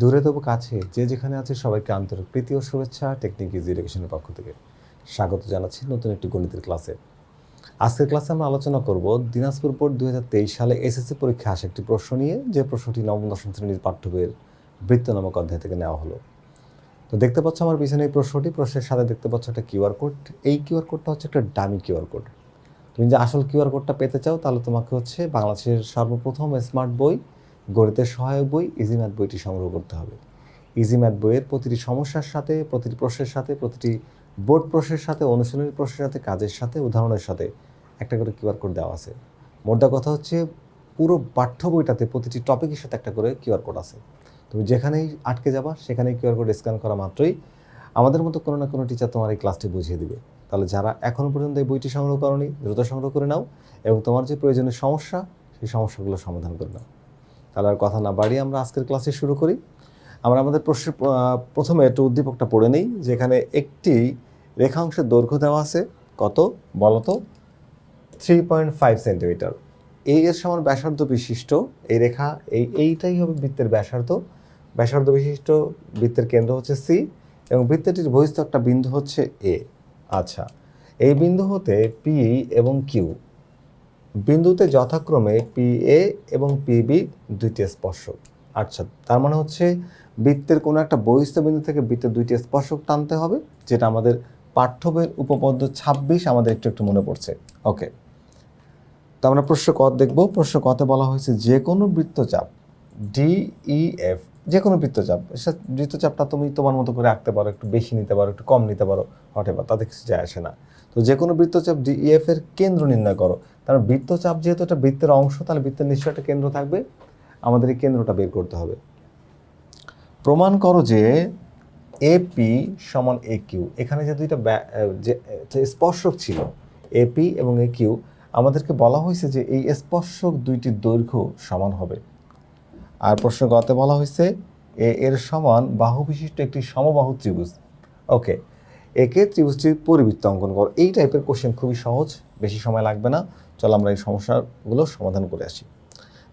দূরে তবু কাছে, যে যেখানে আছে সবাইকে আন্তরিক প্রীতি ও শুভেচ্ছা টেকনিক ইজি এডুকেশনের পক্ষ থেকে। স্বাগত জানাচ্ছি নতুন একটি গণিতের ক্লাসে। আজকের ক্লাসে আমরা আলোচনা করব দিনাজপুর বোর্ড দু হাজার তেইশ সালে এসএসসি পরীক্ষা আসা একটি প্রশ্ন নিয়ে, যে প্রশ্নটি নবম দশম শ্রেণির পাঠ্য বইয়ের বৃত্ত নামক অধ্যায় থেকে নেওয়া হলো। তো দেখতে পাচ্ছ আমার পিছনে এই প্রশ্নটি, প্রশ্নের সাথে দেখতে পাচ্ছ একটা কিউআর কোড। এই কিউআর কোডটা হচ্ছে একটা ডামি কিউআর কোড। তুমি যে আসল কিউআর কোডটা পেতে চাও, তাহলে তোমাকে হচ্ছে বাংলাদেশের সর্বপ্রথম স্মার্ট বই গণিতের সহায়ক বই ইজি ম্যাথ বইটি সংগ্রহ করতে হবে। ইজি ম্যাথ বইয়ের প্রতিটি সমস্যার সাথে, প্রতিটি প্রশ্নের সাথে, প্রতিটি বোর্ড প্রশ্নের সাথে, অনুশীলনী প্রশ্নের সাথে, কাজের সাথে, উদাহরণের সাথে একটা করে কিউআর কোড দেওয়া আছে। মোদ্দা কথা হচ্ছে, পুরো পাঠ্য বইটাতে প্রতিটি টপিকের সাথে একটা করে কিউআর কোড আছে। তুমি যেখানেই আটকে যাবা, সেখানেই কিউআর কোড স্ক্যান করা মাত্রই আমাদের মতো কোনো না কোনো টিচার তোমার এই ক্লাসটি বুঝিয়ে দিবে। তাহলে যারা এখনও পর্যন্ত এই বইটি সংগ্রহ করনি, দ্রুত সংগ্রহ করে নাও এবং তোমার যে প্রয়োজনীয় সমস্যা, সেই সমস্যাগুলো সমাধান করে নাও। তাহলে আর কথা না বাড়িয়ে আমরা আজকের ক্লাসে শুরু করি। আমরা আমাদের প্রশ্নের প্রথমে একটু উদ্দীপকটা পড়ে নিই, যেখানে একটি রেখাংশের দৈর্ঘ্য দেওয়া আছে, কত বলতো? থ্রি পয়েন্ট ফাইভ সেন্টিমিটার এই এর সমান ব্যাসার্ধ বিশিষ্ট, এই রেখা, এই এইটাই হবে বৃত্তের ব্যাসার্ধ। ব্যাসার্ধ বিশিষ্ট বৃত্তের কেন্দ্র হচ্ছে সি এবং বৃত্তটির বহিস্থ একটা বিন্দু হচ্ছে এ আচ্ছা এই বিন্দু হতে পি এবং কিউ বিন্দুতে যথাক্রমে পি এ এবং পিবি দুইটি স্পর্শক। আচ্ছা তার মানে হচ্ছে বৃত্তের কোনো একটা বহিস্থ বিন্দু থেকে বৃত্তের দুইটি স্পর্শক টানতে হবে, যেটা আমাদের পাঠ্যবের উপপদ্য ছাব্বিশ আমাদের একটু একটু মনে পড়ছে। ওকে, তো আমরা প্রশ্ন ক দেখব। প্রশ্ন কতে বলা হয়েছে যে কোনো বৃত্তচাপ ডিইএফ যে কোনো বৃত্তচাপ বৃত্তচাপটা তুমি তোমার মতো করে আঁকতে পারো, একটু বেশি নিতে পারো, একটু কম নিতে পারো হটে বা তাতে কিছু যায় আসে না। তো যে কোনো বৃত্তচাপ ডিইএফ এর কেন্দ্র নির্ণয় করো তার বৃত্তচাপ যেহেতু একটা বৃত্তের অংশ, তাহলে বৃত্তের নিশ্চয় একটা কেন্দ্র থাকবে। আমাদের এই কেন্দ্রটা বের করতে হবে। প্রমাণ করো যে এপি সমান এ কিউ এখানে যে দুইটা যে স্পর্শক ছিল এপি এবং এ কিউ আমাদেরকে বলা হয়েছে যে এই স্পর্শক দুইটির দৈর্ঘ্য সমান হবে। আর প্রশ্ন গতে বলা হয়েছে, এ, এর সমান বাহু বিশিষ্ট একটি সমবাহু ত্রিভুজ। ওকে, একে ত্রিভুজটির পরিবৃত্ত অঙ্কন করো। এই টাইপের কোশ্চেন খুবই সহজ, বেশি সময় লাগবে না। চলো আমরা এই সমস্যাগুলো সমাধান করে আসি।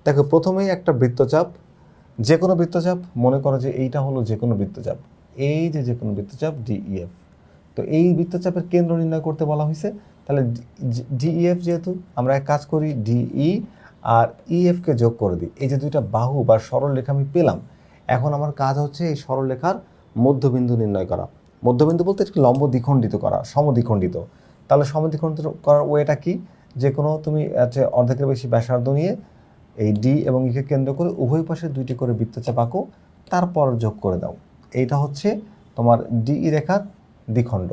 দেখো, প্রথমেই একটা বৃত্তচাপ যে কোনো বৃত্তচাপ, মনে করো যে এইটা হলো যে কোনো বৃত্তচাপ, এই যে যে কোনো বৃত্তচাপ ডিইএফ তো এই বৃত্তচাপের কেন্দ্র নির্ণয় করতে বলা হয়েছে, তাহলে ডিইএফ যেহেতু, আমরা এক কাজ করি ডিই আর ইএফকে যোগ করে দিই। এই যে দুইটা বাহু বা সরল রেখা আমি পেলাম, এখন আমার কাজ হচ্ছে এই সরল রেখার মধ্যবিন্দু নির্ণয় করা। মধ্যবিন্দু বলতে একটি লম্ব দ্বিখণ্ডিত করা, সমদ্বিখণ্ডিত। তাহলে সমদ্বিখণ্ডিত করার ওয়েটা কি? যে কোনো তুমি অর্ধেকের বেশি ব্যাসার্ধ নিয়ে এই ডি এবং ইকে কেন্দ্র করে উভয় পাশে দুইটি করে বৃত্তচাপ আঁকো, তারপর যোগ করে দাও। এইটা হচ্ছে তোমার ডিই রেখার দ্বিখণ্ড।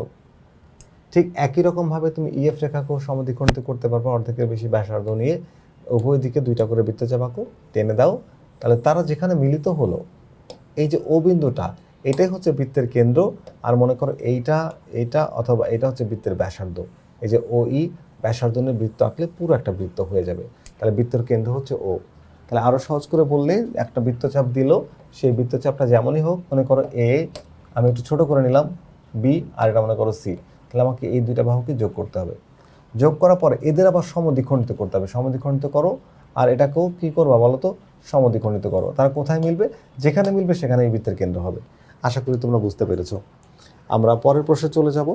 ঠিক একই রকমভাবে তুমি ইএফ রেখাকেও সমদ্বিখণ্ডিত করতে পারবে অর্ধেকের বেশি ব্যাসার্ধ নিয়ে। উভয় দিকে দুইটা করে বৃত্তচাপ আঁকো, টেনে দাও। তাহলে তারা যেখানে মিলিত হলো, এই যে ও বিন্দুটা, এটাই হচ্ছে বৃত্তের কেন্দ্র। আর মনে করো এইটা এইটা অথবা এটা হচ্ছে বৃত্তের ব্যাসার্ধ। এই যে ও ই ব্যাসার্ধ নিয়ে বৃত্ত আঁকলে পুরো একটা বৃত্ত হয়ে যাবে। তাহলে বৃত্তের কেন্দ্র হচ্ছে ও তাহলে আরও সহজ করে বললে একটা বৃত্তচাপ দিল, সেই বৃত্তচাপটা যেমনই হোক, মনে করো এ আমি একটু ছোট করে নিলাম বি আর এটা মনে করো সি তাহলে আমাকে এই দুইটা বাহুকে যোগ করতে হবে। যোগ করার পরে এদের আবার সমদ্বিখণ্ডিত করতে হবে। সমদ্বিখণ্ডিত করো, আর এটাকেও কী করবা বলো তো? সমদ্বিখণ্ডিত করো। তারা কোথায় মিলবে? যেখানে মিলবে সেখানে এই বৃত্তের কেন্দ্র হবে। আশা করি তোমরা বুঝতে পেরেছ। আমরা পরের প্রশ্নে চলে যাব।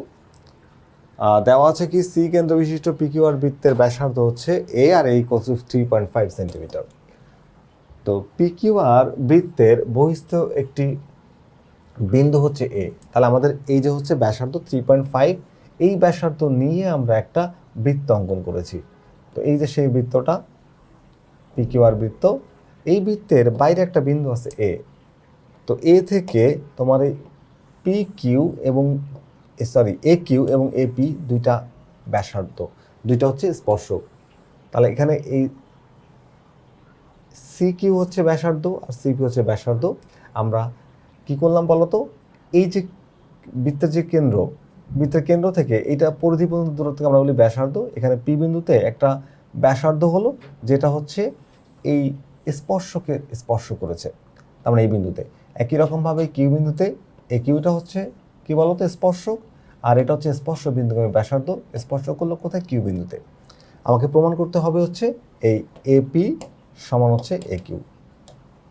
দেওয়া আছে কি সি কেন্দ্র বিশিষ্ট পিকিউআর বৃত্তের ব্যাসার্ধ হচ্ছে এ আর এই কোসিস থ্রি পয়েন্ট ফাইভ সেন্টিমিটার তো পিকিউআর বৃত্তের বহিস্থ একটি বিন্দু হচ্ছে এ তাহলে আমাদের এই যে হচ্ছে ব্যাসার্ধ থ্রি পয়েন্ট ফাইভ এই ব্যাসার্ধ নিয়ে আমরা একটা বৃত্ত অঙ্কন করেছি। তো এই যে সেই বৃত্তটা পিকিউআর বৃত্ত, এই বৃত্তের বাইরে একটা বিন্দু আছে এ তো এ থেকে তোমার এই পি কিউ এবং সরি এ কিউ এবং এ পি দুইটা ব্যাসার্ধ। দুইটা হচ্ছে স্পর্শক। তাহলে এখানে এই সি কিউ হচ্ছে ব্যাসার্ধ আর সিপি হচ্ছে ব্যাসার্ধ। আমরা কি করলাম বলো তো? এই যে বৃত্তের যে কেন্দ্র, বৃত্তের কেন্দ্র থেকে এটা পরিধি পর্যন্ত দূরত্বকে আমরা বলি ব্যাসার্ধ। এখানে পি বিন্দুতে একটা ব্যাসার্ধ হলো, যেটা হচ্ছে এই স্পর্শকে স্পর্শ করেছে। তার মানে এই বিন্দুতে। একই রকমভাবে কিউ বিন্দুতে এই কিউটা হচ্ছে কি বলতো স্পর্শক আর এটা হচ্ছে স্পর্শ বিন্দু ব্যাসার্ধ। স্পর্শ করল কোথায়? কিউ বিন্দুতে। আমাকে প্রমাণ করতে হবে হচ্ছে এই এপি সমান হচ্ছে এ কিউ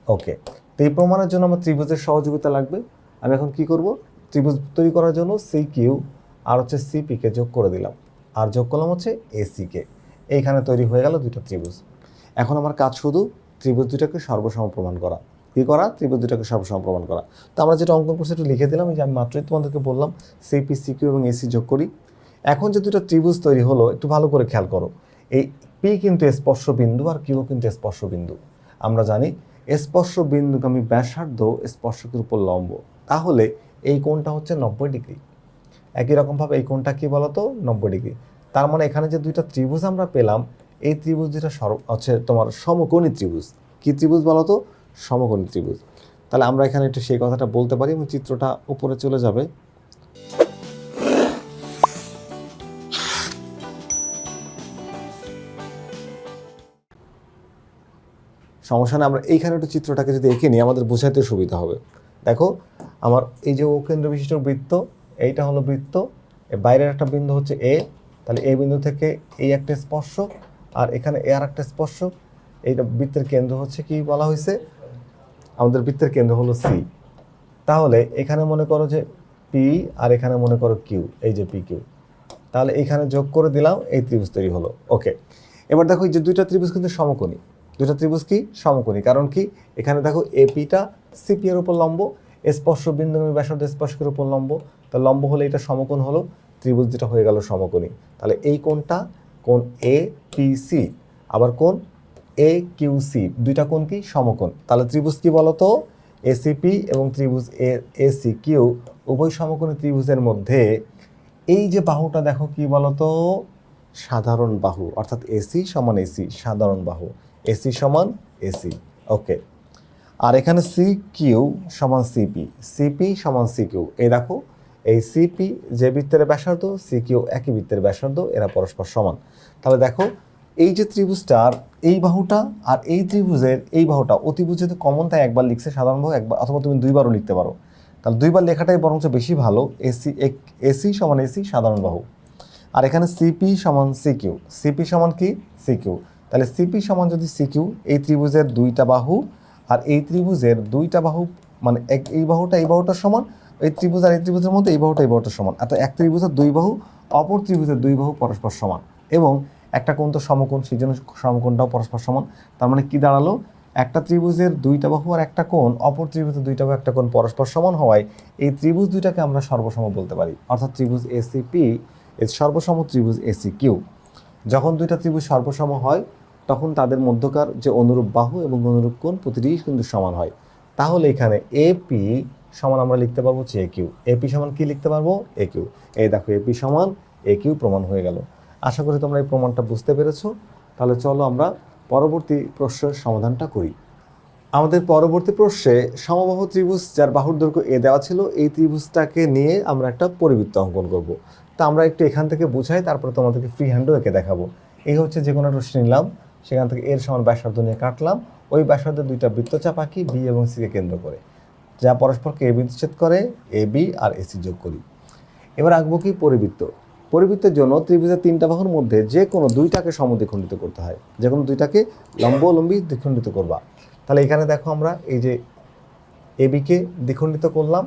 ওকে তো এই প্রমাণের জন্য আমার ত্রিভুজের সহযোগিতা লাগবে। আমি এখন কি করব? ত্রিভুজ তৈরি করার জন্য সি কিউ আর হচ্ছে সিপিকে যোগ করে দিলাম। আর যোগ করলাম হচ্ছে এসিকে এইখানে তৈরি হয়ে গেল দুটো ত্রিভুজ। এখন আমার কাজ শুধু ত্রিভুজ দুটাকে সর্বসম প্রমাণ করা। কী করা, ত্রিভুজ দুটাকে সর্বসম প্রমাণ করা। তো আমরা যেটা অঙ্কন করছি একটু লিখে দিলাম যে আমি মাত্রই তোমাদেরকে বললাম সিপি সিকিউ এবং এসি যোগ করি। এখন যে দুটো ত্রিভুজ তৈরি হলো, একটু ভালো করে খেয়াল করো। এই পি কিন্তু স্পর্শ বিন্দু আর কিউ কিন্তু স্পর্শ বিন্দু। আমরা জানি স্পর্শ বিন্দুগামী ব্যাসার্ধ স্পর্শকের উপর লম্ব। তাহলে এই কোণটা হচ্ছে নব্বই ডিগ্রি। একই রকমভাবে এই কোণটা কি বলতো? নব্বই ডিগ্রি। তার মানে এখানে যে দুইটা ত্রিভুজ আমরা পেলাম, এই ত্রিভুজ দুটা সর হচ্ছে তোমার সমকোণী ত্রিভুজ। কি ত্রিভুজ বলতো? সমকোণী ত্রিভুজ। তাহলে আমরা এখানে একটু সেই কথাটা বলতে পারি এবং চিত্রটা উপরে চলে যাবে। সমস্যা না আমরা এইখানে একটু চিত্রটাকে যদি এঁকে নিই, আমাদের বোঝাইতে সুবিধা হবে। দেখো, আমার এই যে ও কেন্দ্র বিশিষ্ট বৃত্ত, এইটা হলো বৃত্ত বাইরের একটা বিন্দু হচ্ছে এ তাহলে এই বিন্দু থেকে এই একটা স্পর্শক আর এখানে এ আর একটা স্পর্শক এইটা বৃত্তের কেন্দ্র হচ্ছে কি বলা হয়েছে? আমাদের বৃত্তের কেন্দ্র হলো সি তাহলে এখানে মনে করো যে পি আর এখানে মনে করো কিউ এই যে পি কিউ তাহলে এখানে যোগ করে দিলাম, এই ত্রিভুজ তৈরি হলো। ওকে। এবার দেখো যে দুইটা ত্রিভুজ কিন্তু সমকোণী। দুইটা ত্রিভুজ কি? সমকোণী। কারণ কি? এখানে দেখো এপিটা সিপি এর উপর লম্ব, স্পর্শ বিন্দু ব্যাসার্ধ স্পর্শকের উপর লম্ব। তা লম্ব হলে এটা সমকোণ হলো, ত্রিভুজ যেটা হয়ে গেল সমকোণী। তাহলে এই কোণটা কোণ এ পি সি আবার কোণ এ কিউ সি দুইটা কোণ কি? সমকোণ। তাহলে ত্রিভুজ কি বলতো? এসিপি এবং ত্রিভুজ এ এসি কিউ উভয় সমকোণী ত্রিভুজের মধ্যে এই যে বাহুটা দেখো কি বলতো? সাধারণ বাহু। অর্থাৎ এসি সমান এসি সাধারণ বাহু। এসি সমান এসি ওকে আর এখানে সি কিউ সমান সিপি সিপি সমান সি কিউ এই দেখো, এই সিপি যে বৃত্তের ব্যাসার্ধ সি কিউ একই বৃত্তের ব্যাসার্ধ, এরা পরস্পর সমান। তাহলে দেখো এই যে ত্রিভুজটার এই বাহুটা আর এই ত্রিভুজের এই বাহুটা, অতিভুজ যেহেতু কমন তাই একবার লিখছে সাধারণ বাহু, একবার অথবা তুমি দুইবারও লিখতে পারো। তাহলে দুইবার লেখাটাই বরঞ্চ বেশি ভালো এসি এক এসি সমান এসি সাধারণ বাহু। আর এখানে সিপি সমান সিকিউ সিপি সমান কি? সিকিউ তাহলে সিপি সমান যদি সিকিউ এই ত্রিভুজের দুইটা বাহু আর এই ত্রিভুজের দুইটা বাহু মানে এক এই বাহুটা এই বাহুটার সমান, এই ত্রিভুজ আর এই ত্রিভুজের মধ্যে এই বাহুটা এই বাহুটার সমান। অর্থাৎ এক ত্রিভুজের দুই বাহু, অপর ত্রিভুজের দুই বাহু পরস্পর সমান। এবং একটা কোণ তো সমকোণ, সেই জন্য সমকোণটাও পরস্পর সমান। তার মানে কি দাঁড়াল? একটা ত্রিভুজের দুইটা বাহু আর একটা কোণ, অপর ত্রিভুজের দুইটা বাহু, একটা কোণ পরস্পর সমান হওয়ায় এই ত্রিভুজ দুইটাকে আমরা সর্বসম বলতে পারি। অর্থাৎ ত্রিভুজ এসি পি এর সর্বসম ত্রিভুজ এসি কিউ যখন দুইটা ত্রিভুজ সর্বসম হয়, তখন তাদের মধ্যকার যে অনুরূপ বাহু এবং অনুরূপ কোণ প্রতিটি কিন্তু সমান হয়। তাহলে এখানে এপি সমান আমরা লিখতে পারব হচ্ছে এ কিউ এপি সমান কি লিখতে পারব? এ কিউ এই দেখো এপি সমান এ কিউ প্রমাণ হয়ে গেল। আশা করি তোমরা এই প্রমাণটা বুঝতে পেরেছ। তাহলে চলো আমরা পরবর্তী প্রশ্নের সমাধানটা করি। আমাদের পরবর্তী প্রশ্নে সমবাহু ত্রিভুজ যার বাহুর দৈর্ঘ্য এ দেওয়া ছিল, এই ত্রিভুজটাকে নিয়ে আমরা একটা পরিবৃত্ত অঙ্কন করব। তো আমরা একটু এখান থেকে বুঝাই, তারপরে তোমাদেরকে ফ্রি হ্যান্ডও এঁকে দেখাবো। এই হচ্ছে যে কোনো রশ্মি নিলাম, সেখান থেকে এর সমান ব্যাসার্ধ নিয়ে কাটলাম। ওই ব্যাসার্ধের দুইটা বৃত্তচাপ আঁকি বি এবং সিকে কেন্দ্র করে। যা পরস্পরকে এ বিচ্ছেদ করে এ বি আর এসি যোগ করি। এবার আঁকবো কি পরিবৃত্ত? পরিবৃত্তের জন্য ত্রিভুজের তিনটা বাহুর মধ্যে যে কোনো দুইটাকে সমদ্বিখণ্ডিত করতে হয়। যে কোনো দুইটাকে লম্ব লম্বি দ্বিখণ্ডিত করবা। তাহলে এখানে দেখো আমরা এই যে এবিকে দ্বিখণ্ডিত করলাম।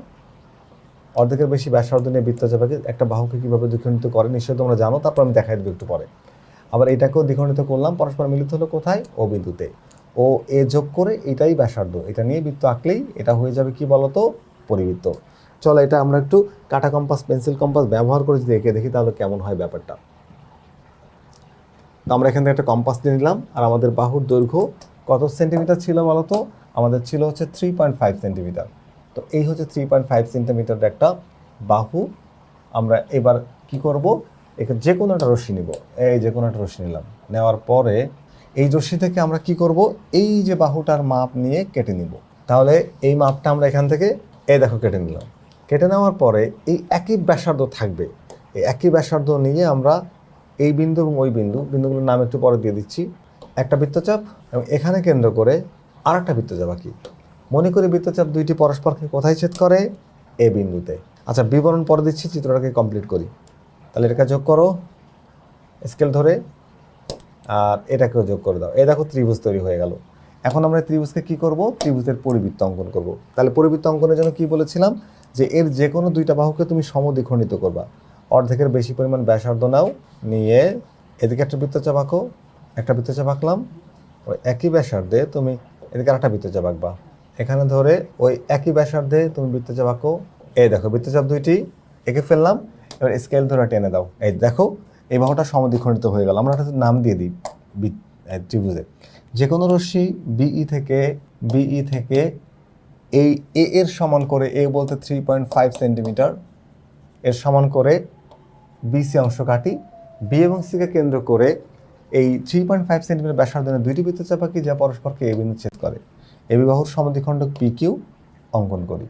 অর্ধেকের বেশি ব্যাসার্ধ নিয়ে বৃত্তচাপাকে একটা বাহুকে কীভাবে দ্বিখণ্ডিত করে নিশ্চয়ই তোমরা জানো, তারপর আমি দেখাই দেবো একটু পরে। আবার এটাকেও দ্বিখণ্ডিত করলাম, পরস্পর মিলিত হলো কোথায়? ও বিন্দুতে। ও এ যোগ করে এটাই ব্যাসার্ধ, এটা নিয়ে বৃত্ত আঁকলেই এটা হয়ে যাবে কি বলতো? পরিবৃত্ত। চলো, এটা আমরা একটু কাটা কম্পাস, পেন্সিল কম্পাস ব্যবহার করে যদি এঁকে দেখি, তাহলে কেমন হয় ব্যাপারটা? তো আমরা এখান থেকে একটা কম্পাস নিয়ে নিলাম, আর আমাদের বাহুর দৈর্ঘ্য কত সেন্টিমিটার ছিল বলতো আমাদের ছিল হচ্ছে থ্রি পয়েন্ট ফাইভ সেন্টিমিটার তো এই হচ্ছে থ্রি পয়েন্ট ফাইভ সেন্টিমিটার একটা বাহু। আমরা এবার কি করব? এখানে যে কোনো একটা রশ্মি নিব। এই যে কোনো একটা রশ্মি নিলাম। নেওয়ার পরে এই রশ্মি থেকে আমরা কি করব? এই যে বাহুটার মাপ নিয়ে কেটে নিব। তাহলে এই মাপটা আমরা এখান থেকে, এই দেখো, কেটে নিলাম। কেটে নেওয়ার পরে এই একই ব্যাসার্ধ থাকবে। এই একই ব্যাসার্ধ নিয়ে আমরা এই বিন্দু এবং ওই বিন্দু, বিন্দুগুলোর নাম একটু পরে দিয়ে দিচ্ছি। একটা বৃত্তচাপ এবং এখানে কেন্দ্র করে আর একটা বৃত্তচাপ আঁকি। মনে করি বৃত্তচাপ দুইটি পরস্পরকে কোথায় ছেদ করে? এ বিন্দুতে। আচ্ছা বিবরণ পরে দিচ্ছি, চিত্রটাকে কমপ্লিট করি। তাহলে এটাকে যোগ করো স্কেল ধরে, আর এটাকেও যোগ করে দাও। এই দেখো ত্রিভুজ তৈরি হয়ে গেল। এখন আমরা ত্রিভুজকে কি করব? ত্রিভুজের পরিবৃত্ত অঙ্কন করব। তাহলে পরিবৃত্ত অঙ্কনের জন্য কি বলেছিলাম? যে এর যে কোনো দুইটা বাহুকে তুমি সমদ্বিখণ্ডিত করবা। অর্ধেকের বেশি পরিমাণ ব্যাসার্ধ নাও, নিয়ে এদিকে একটা বৃত্তচাপ আঁকো, একটা বৃত্তচাপ আঁকলাম, ওই একই ব্যাসার্ধে তুমি এদিকে একটা বৃত্তচাপ আঁকবা। এখানে ধরে ওই একই ব্যাসার্ধে তুমি বৃত্তচাপ আঁকো। এই দেখো বৃত্তচাপ দুইটি এঁকে ফেললাম, এবার স্কেল ধরে টেনে দাও। এই দেখো, এই বাহুটা সমদ্বিখণ্ডিত হয়ে গেল। আমরা একটা নাম দিয়ে দিই ত্রিভুজের যে কোনো রশ্মি বিই থেকে বিই থেকে এই এ এর সমান করে এ বলতে থ্রি পয়েন্ট ফাইভ সেন্টিমিটার এর সমান করে বিসি অংশ কাটি বি এবং সিকে কেন্দ্র করে এই থ্রি পয়েন্ট ফাইভ সেন্টিমিটার ব্যাসার্ধনের দুইটি বৃত্তচাপ আঁকি যা পরস্পরকে এ বিন্দু ছেদ করে? এ বাহুর সমদ্বিখণ্ডক পি কিউ অঙ্কন করি।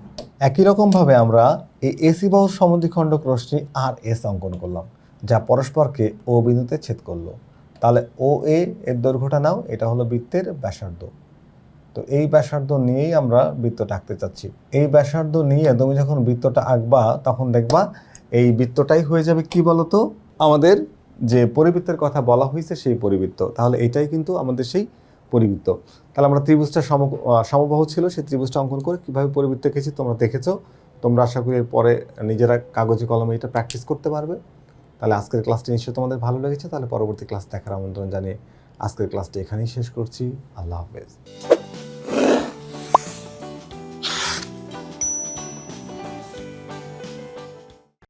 একই রকমভাবে আমরা এই এসি বাহুর সমদ্বিখণ্ডক রশ্মি আর এস অঙ্কন করলাম, যা পরস্পরকে ও বিন্দুতে ছেদ করল। তাহলে ও এ এর দৈর্ঘ্যটা নাও, এটা হলো বৃত্তের ব্যাসার্ধ। তো এই ব্যাসার্ধ নিয়েই আমরা বৃত্তটা আঁকতে চাচ্ছি। এই ব্যাসার্ধ নিয়ে তুমি যখন বৃত্তটা আঁকবা, তখন দেখবা এই বৃত্তটাই হয়ে যাবে কি বলতো? আমাদের যে পরিবৃত্তের কথা বলা হয়েছে সেই পরিবৃত্ত। তাহলে এটাই কিন্তু আমাদের সেই পরিবৃত্ত। তাহলে আমরা ত্রিভুজটা সম সমবাহু ছিল, সেই ত্রিভুজটা অঙ্কন করে কীভাবে পরিবৃত্ত এঁকেছি তোমরা দেখেছ। তোমরা আশা করি পরে নিজেরা কাগজে কলমে এটা প্র্যাকটিস করতে পারবে। তাহলে আজকের ক্লাসটি নিশ্চয়ই তোমাদের ভালো লেগেছে। তাহলে পরবর্তী ক্লাস দেখার আমন্ত্রণ জানিয়ে আজকের ক্লাসটি এখানেই শেষ করছি। আল্লাহ হাফেজ।